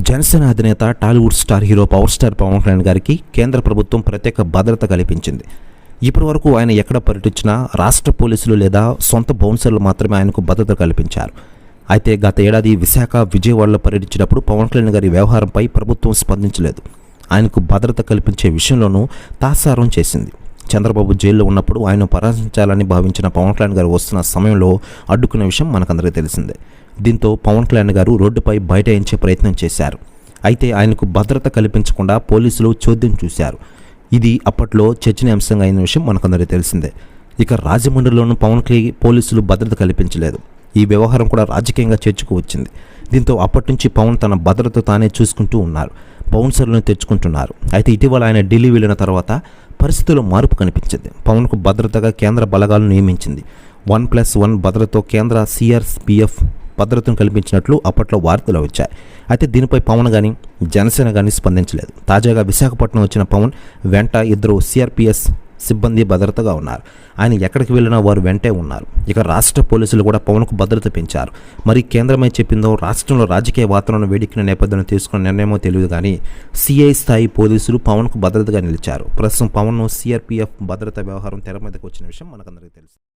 జనసేన అధినేత Tollywood star hero power star Pawan Kalyan గారికి కేంద్ర ప్రభుత్వం ప్రత్యేక భద్రత కల్పించింది. ఇప్పటి వరకు ఆయన ఎక్కడ పర్యటించినా రాష్ట్ర పోలీసులు లేదా సొంత బౌన్సర్లు మాత్రమే ఆయనకు భద్రత కల్పించారు. అయితే గత ఏడాది విశాఖ విజయవాడలో పర్యటించినప్పుడు పవన్ కళ్యాణ్ గారి వ్యవహారంపై ప్రభుత్వం స్పందించలేదు. ఆయనకు భద్రత కల్పించే విషయంలోనూ తాసారం చేసింది. చంద్రబాబు జైల్లో ఉన్నప్పుడు ఆయన పరామర్శించాలని భావించిన పవన్ కళ్యాణ్ గారు వస్తున్న సమయంలో అడ్డుకున్న విషయం మనకందరికీ తెలిసిందే. దీంతో పవన్ కళ్యాణ్ గారు రోడ్డుపై బైఠాయించే ప్రయత్నం చేశారు. అయితే ఆయనకు భద్రత కల్పించకుండా పోలీసులు చోద్యం చూశారు. ఇది అప్పట్లో చర్చనీయాంశంగా అయిన విషయం మనకందరికీ తెలిసిందే. ఇక రాజమండ్రిలోనూ పవన్కి పోలీసులు భద్రత కల్పించలేదు. ఈ వ్యవహారం కూడా రాజకీయంగా చర్చకు వచ్చింది. దీంతో అప్పటి నుంచి పవన్ తన భద్రత తానే చూసుకుంటూ ఉన్నారు. బౌన్సర్లను తెచ్చుకుంటున్నారు. అయితే ఇటీవల ఆయన ఢిల్లీ వెళ్ళిన తర్వాత పరిస్థితుల్లో మార్పు కనిపించింది. పవన్కు భద్రతగా కేంద్ర బలగాలు నియమించింది. వన్ ప్లస్ వన్ భద్రతతో కేంద్ర సిఆర్పిఎఫ్ భద్రతను కల్పించినట్లు అప్పట్లో వార్తలు వచ్చాయి. అయితే దీనిపై పవన్ కానీ జనసేన కానీ స్పందించలేదు. తాజాగా విశాఖపట్నం వచ్చిన పవన్ వెంట ఇద్దరు సిఆర్పిఎస్ సిబ్బంది భద్రతగా ఉన్నారు. ఆయన ఎక్కడికి వెళ్ళినా వారు వెంటే ఉన్నారు. ఇక రాష్ట్ర పోలీసులు కూడా పవన్కు భద్రత పెంచారు. మరి కేంద్రమై చెప్పిందో రాష్ట్రంలో రాజకీయ వాతావరణం వేడికిన నేపథ్యంలో తీసుకున్న నిర్ణయమో తెలియదు కానీ సిఐ స్థాయి పోలీసులు పవన్కు భద్రతగా నిలిచారు. ప్రస్తుతం పవన్ సిఆర్పిఎఫ్ భద్రత వ్యవహారం తెర మీదకి వచ్చిన విషయం మనకందరికీ తెలుసు.